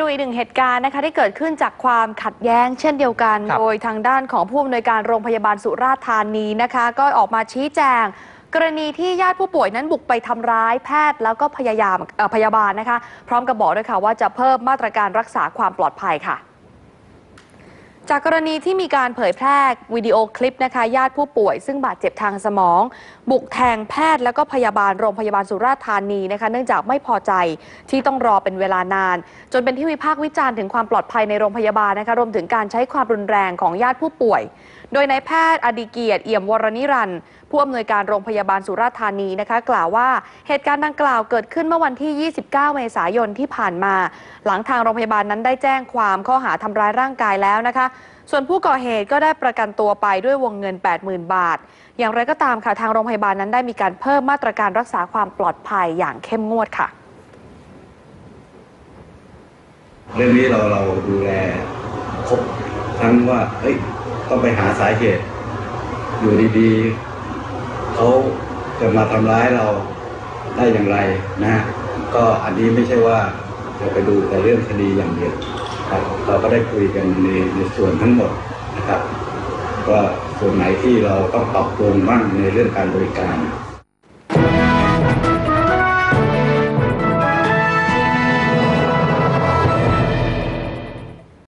ดูอีกหนึ่งเหตุการณ์นะคะที่เกิดขึ้นจากความขัดแย้ง เช่นเดียวกันครับโดยทางด้านของผู้อำนวยการโรงพยาบาลสุราษฎร์ธานีนะคะ ก็ออกมาชี้แจง กรณีที่ญาติผู้ป่วยนั้นบุกไปทำร้ายแพทย์แล้วก็พยายามเอ่อพยาบาลนะคะ พร้อมกับบอกด้วยค่ะว่าจะเพิ่มมาตรการรักษาความปลอดภัยค่ะ จากกรณีที่มีการเผยแพร่วิดีโอคลิปนะคะ ญาติผู้ป่วย ซึ่งบาดเจ็บทางสมอง บุกแทงแพทย์แล้วก็พยาบาลโรงพยาบาลสุราษฎร์ธานีนะคะ เนื่องจากไม่พอใจที่ต้องรอเป็นเวลานาน จนเป็นที่วิพากษ์วิจารณ์ถึงความปลอดภัยในโรงพยาบาลนะคะรวมถึงการใช้ความรุนแรงของญาติผู้ป่วย โดยนายแพทย์อดีเกียรติเอี่ยมวรนิรันดร์ผู้อำนวยการโรงพยาบาลสุราษฎร์ธานีนะคะ กล่าวว่าเหตุการณ์ดังกล่าวเกิดขึ้นเมื่อวันที่ 29 เมษายนที่ผ่านมา หลังทางโรงพยาบาลนั้นได้แจ้งความข้อหาทำร้ายร่างกายแล้วนะคะส่วนผู้ก่อเหตุก็ได้ประกันตัวไปด้วยวงเงิน 80,000 บาท อย่างไรก็ตามค่ะทางโรงพยาบาลนั้นได้มีการเพิ่มมาตรการรักษาความปลอดภัยอย่างเข้มงวดค่ะเรื่องนี้เราเราดูแลครบทั้งว่าเฮ้ยต้องไปหาสาเหตุ อยู่ดีๆเขาจะมาทำร้ายเราได้อย่างไรนะฮะก็อันนี้ไม่ใช่ว่าจะไปดูแต่เรื่องคดีอย่างเดียว ครับเราก็ได้คุยกันในในส่วนทั้งหมดนะครับว่าส่วนไหนที่เราต้องปรับปรุงบ้างในเรื่องการบริการ